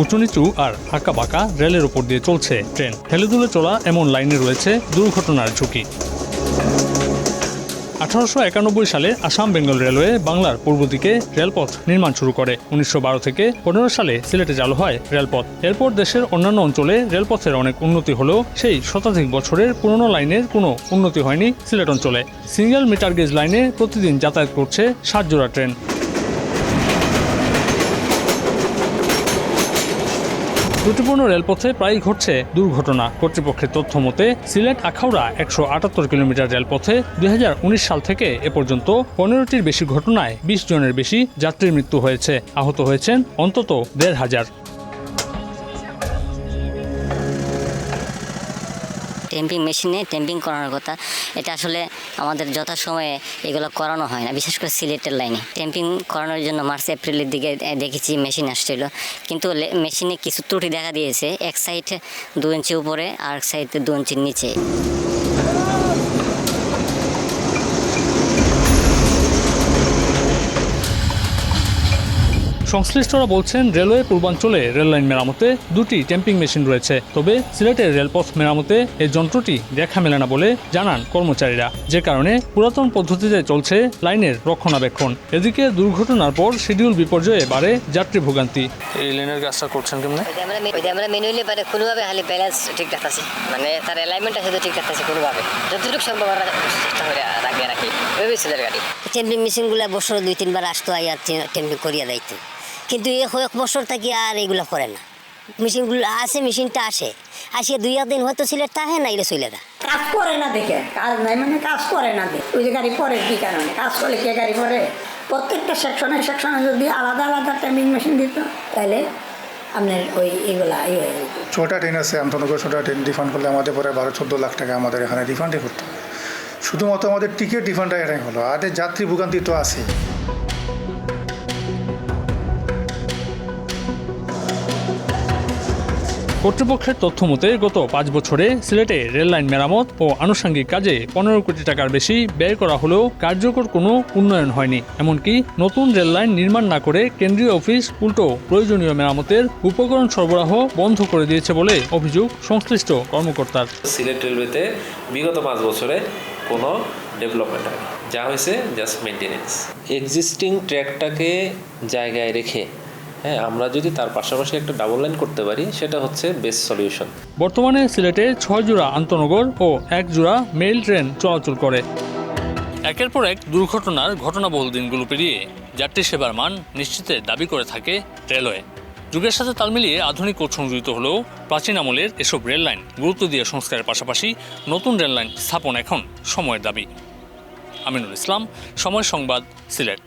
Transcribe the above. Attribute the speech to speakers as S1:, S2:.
S1: উঁচু নিচু আর আঁকা বাঁকা রেলের উপর দিয়ে চলছে ট্রেন। হেলেদুলে চলা এমন লাইনে রয়েছে দুর্ঘটনার ঝুঁকি। আঠারোশো একানব্বই সালে আসাম বেঙ্গল রেলওয়ে বাংলার পূর্ব দিকে রেলপথ নির্মাণ শুরু করে। উনিশশো বারো থেকে পনেরো সালে সিলেটে চালু হয় রেলপথ। এরপর দেশের অন্যান্য অঞ্চলে রেলপথের অনেক উন্নতি হলেও সেই শতাধিক বছরের পুরনো লাইনের কোনো উন্নতি হয়নি সিলেট অঞ্চলে। সিঙ্গেল মিটার গেজ লাইনে প্রতিদিন যাতায়াত করছে ষাট জোড়া ট্রেন। ত্রুটিপূর্ণ রেলপথে প্রায়ই ঘটছে দুর্ঘটনা। কর্তৃপক্ষের তথ্য মতে, সিলেট আখাউড়া একশো আটাত্তর কিলোমিটার রেলপথে দুই হাজার উনিশ সাল থেকে এ পর্যন্ত পনেরোটির বেশি ঘটনায় বিশ জনের বেশি যাত্রীর মৃত্যু হয়েছে। আহত হয়েছেন অন্তত দেড় হাজার।
S2: টেম্পিং মেশিনে ট্যাম্পিং করানোর কথা। এটা আসলে আমাদের যথাসময়ে এগুলো করানো হয় না, বিশেষ করে সিলেটের লাইনে। ট্যাম্পিং করানোর জন্য মার্চ, এপ্রিলের দিকে দেখেছি মেশিন আসছিল। কিন্তু মেশিনে কিছু ত্রুটি দেখা দিয়েছে, এক সাইড দু ইঞ্চি উপরে আর এক সাইড দু ইঞ্চির নিচে।
S1: সংশ্লিষ্টরা বলছেন রেলওয়ে পূর্বাঞ্চলে রেললাইন মেরামতে দুটি ট্যাম্পিং মেশিন রয়েছে। তবে সিলেটের রেলপথ মেরামতে এই যন্ত্রটি দেখা মেলে না বলে জানান কর্মচারীরা। যে কারণে পুরাতন পদ্ধতিতে চলছে লাইনের রক্ষণাবেক্ষণ। এদিকে দুর্ঘটনার পর শিডিউল বিপর্যয়ে বাড়ে যাত্রী ভোগান্তি। এই লাইনের কাজটা করছেন কেমন?
S2: আমরা ম্যানুয়ালি পারে কোনোভাবে খালি ব্যালেন্স ঠিক রাখতেছি। মানে তার অ্যালাইনমেন্টটা শুধু ঠিক রাখতেছি কোনোভাবে। যতটুকু সম্ভব আমরা চেষ্টা করে রাখি রাখি ওইভাবেই ছেলের গাড়ি টেম্পিং মেশিনগুলো বছর দুই তিনবার আসতো আইয়া টেম্পিং করিয়া যাইতো। কিন্তু এই কয়েক বছর থেকে আর এগুলো করে না। মেশিনগুলো আসে মেশিনটা আসে। আসিয়া দুই এক দিন হয়তো সিলেট তাহে না এটা যা
S3: কাজ করে না দেখে কাজ নাই মানে কাজ করে না দেখে। ওই যে গাড়ি পরে কি কারণে? কাজ করলে কে গাড়ি পরে প্রত্যেকটা সেকশনে সেকশনে যদি আলাদা আলাদা টাইমিং মেশিন দিত তাহলে আপনার ওই এগুলা ইয়ে হয়ে যেত।
S4: ছোটা ট্রেন আছে আমতনগর ছোটা ট্রেন রিফান্ড করলে আমাদের পরে বারো চোদ্দ লাখ টাকা আমাদের এখানে রিফান্ডই করতে শুধুমাত্র আমাদের টিকিট রিফান্ডটা এটাই হলো। আর যাত্রী ভোগান্তি তো আছে
S1: কর্তৃপক্ষের তথ্য মতে গত পাঁচ বছরে সিলেটে রেললাইন মেরামত ও আনুষঙ্গিক কাজে পনেরো কোটি টাকার বেশি ব্যয় করা হলেও কার্যকর কোনো উন্নয়ন হয়নি। এমনকি নতুন রেললাইন নির্মাণ না করে কেন্দ্রীয় অফিস উল্টো প্রয়োজনীয় মেরামতের উপকরণ সরবরাহ বন্ধ করে দিয়েছে বলে অভিযোগ সংশ্লিষ্ট কর্মকর্তার।
S5: সিলেট রেলওয়েতে বিগত পাঁচ বছরে কোনো ডেভেলপমেন্ট হয়নি। যা হয়েছে জাস্ট মেনটেনেন্স এক্সিস্টিং ট্র্যাকটাকে জায়গায় রেখে হ্যাঁ আমরা যদি তার পাশাপাশি একটা ডাবল লাইন করতে পারি, সেটা হচ্ছে বেস্ট সলিউশন
S1: বর্তমানে সিলেটে ছয় জোড়া আন্তনগর ও এক জোড়া মেইল ট্রেন চলাচল করে। একের পর এক দুর্ঘটনার ঘটনাবহুল দিনগুলো পেরিয়ে যাত্রী সেবার মান নিশ্চিতের দাবি করে থাকে রেলওয়ে। যুগের সাথে তাল মিলিয়ে আধুনিক ও সংযোজিত হলেও প্রাচীন আমলের এসব রেললাইন গুরুত্ব দিয়ে সংস্কারের পাশাপাশি নতুন রেললাইন স্থাপন এখন সময়ের দাবি। আমিনুল ইসলাম, সময় সংবাদ, সিলেট।